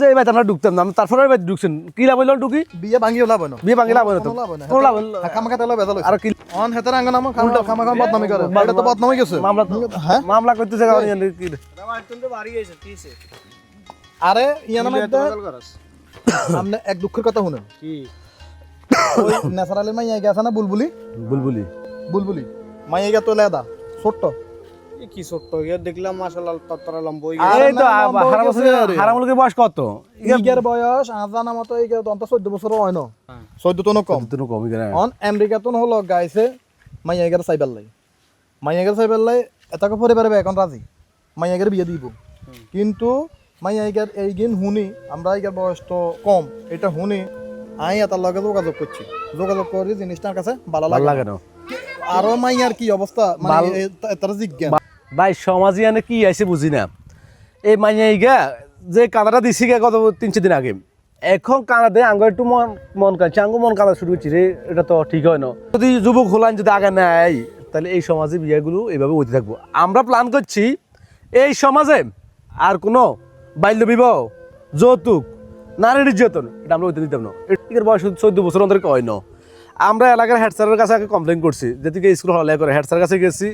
যে এবার আমরা ঢুকতাম না তারপরে এবার ঢুকছেন কি লাভ হইল ঢুকি? বিয়ে ভাঙিও লাভ বিয়ে ভাঙি লাভ হইল তো। কোনো লাভ হয় না। কোনো লাভ হইল খামাখা তেলা বেজাল আর কি অন হেতার খামা বদনামি করে। এটা তো বদনামি গেছে মামলা তো হ্যাঁ? মামলা করতেছে কি আরে মধ্যে সামনে এক দুঃখের কথা শুনেন। ওই ন্যাচারালি মাইয়া গেছে না বুলবুলি? বুলবুলি। বুলবুলি। মাইয়া গে তো লেদা ছোট্ট। কি ছোট্ট ইয়ে দেখলাম মাশাআল্লাহ তত্তরা লম্বা হয়ে এই তো হয়ে গেছে। হারামুলকের বয়স কত? ইগের বয়স আজানা মতো অন্ত বছর হয় না। চোদ্দ তো কম। তুমি কমই কেন অন আমেরিকা তো হলো গাইছে সাইবার লাই সাইবার লাই এটাকে পরিবারে এখন রাজি। বিয়ে দিব। কিন্তু মাইয়া গের এই গিন শুনি আমরা ইগের বয়স তো কম এটা শুনি আই এটার লগে যোগাযোগ করছি। যোগাযোগ করি জিনিসটার কাছে ভালো লাগে না। আরও মাইয়ার কি অবস্থা? মানে তার জিজ্ঞান ভাই সমাজে আনে কি আইছে বুঝি না। এই মাইয়াই গা যে কানাডা দিছি গা গত তিন চার দিন আগে। এখন কানাডে আঙ্গ একটু মন মন কাঁদছে, আঙ্গ মন কাঁদা শুরু করছি রে, এটা তো ঠিক হয় না। যদি যুবক হলান যদি আগে নেয় তাহলে এই সমাজে বিয়েগুলো এইভাবে হতে থাকব। আমরা প্ল্যান করছি, এই সমাজে আর কোনো বাল্য বিবাহ, যৌতুক নারী নির্যাতন এটা আমরা হইতে দিতাম না। বয়স চোদ্দ বছর অন্তর হয় না। আমরা এলাকার হেড স্যারের কাছে আগে কমপ্লেন করছি, যেদিকে স্কুল হলে করে হেড স্যারের কাছে গেছি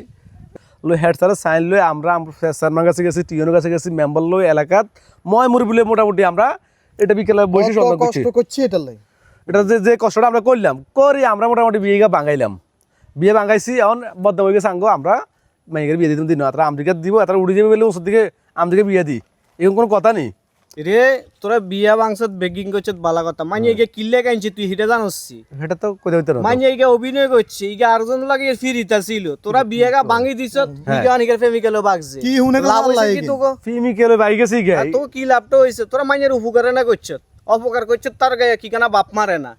লই হেড স্যারের সাইন লই আমরা স্যারমার কাছে গেছি টিউনের কাছে গেছি মেম্বার লই এলাকাত মই মুরবিলে মোটামুটি আমরা এটা বিকেলে বসে সন্ধান করছি কষ্ট করছি। এটা লাই। এটা যে যে কষ্টটা আমরা করলাম করি আমরা মোটামুটি বিয়ে বাঙাইলাম। বিয়ে বাঙাইছি এখন বদ্ধ হয়ে গেছে আঙ্গো আমরা মেয়েকে বিয়ে দিতাম দিন তারা আমেরিকা দিব তারা উড়ে যাবে বলে ওষুধ দিকে আমদিকে বিয়ে দিই। এরকম কোনো কথা নেই। রে তোরা বিয়া বাংশত বেগিং করছত বালা কথা। মাইনে গিয়ে কিল্লে কাইনছি তুই হিটা জানছি সেটা তো কোথাও হইতে না মাইনে গিয়ে অভিনয় করছে ইগে আরজন লাগে ফিরিতা ছিল তোরা বিয়া গা ভাঙি দিছত হিগা অনেকের প্রেমিকালো বাগছে। কি তো লাভ লাগে কি কি? তোকে ফিমি কেলে গেছি গে তো কি লাভটা হইছে? তোরা মাইনের উপকারে না করছত। অপকার করছত তার গায়ে কি কানা বাপ মারে না।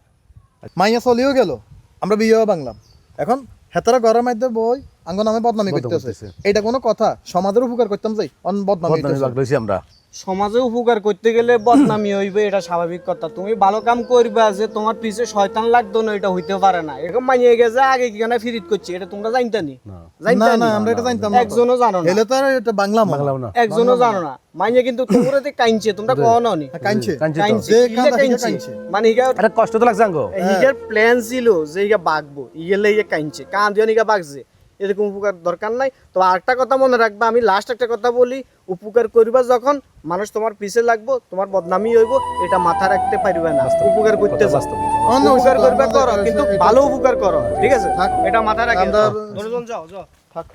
মাইয়া চলিও গেল। আমরা বিয়েও বাংলাম। এখন হেতারা ঘরের মধ্যে বই আঙ্গ নামে বদনামি করতেছে। এটা কোনো কথা। সমাজের উপকার করতাম যাই অন বদনামি আমরা। সমাজে উপকার করতে গেলে বদনামি হইবে এটা স্বাভাবিক কথা। তুমি ভালো কাম করবা যে তোমার পিছে শয়তান লাগতো না এটা হইতে পারে না। এরকম মানিয়ে গেছে আগে কি কেন ফিরিত করছে এটা তোমরা জানতা নি? না। না আমরা এটা জানতাম না। একজনও জানো না। এলে তো এটা বাংলা মনে বাংলাও না একজনও জানো না। কিন্তু তোমরা যে কাইনছে তোমরা কখনো নি কাইনছে কাইনছে কাইনছে। মানে ইগা এটা কষ্ট তো লাগছে আঙ্গ। প্ল্যান ছিল যে ইগা বাগবো। ইগেলে ইয়ে কাইনছে কান দিয়ে ইগা বাগছে। এরকম উপকার দরকার নাই। তো আরেকটা কথা মনে রাখবা আমি লাস্ট একটা কথা বলি উপকার করিবা যখন মানুষ তোমার পিছে লাগবো তোমার বদনামি হইব এটা মাথা রাখতে পারবে না। উপকার করতে চাস্ত উপকার করবে করো কিন্তু ভালো উপকার করো ঠিক আছে? থাক। এটা মাথা রাখে। যাও যাও। থাক।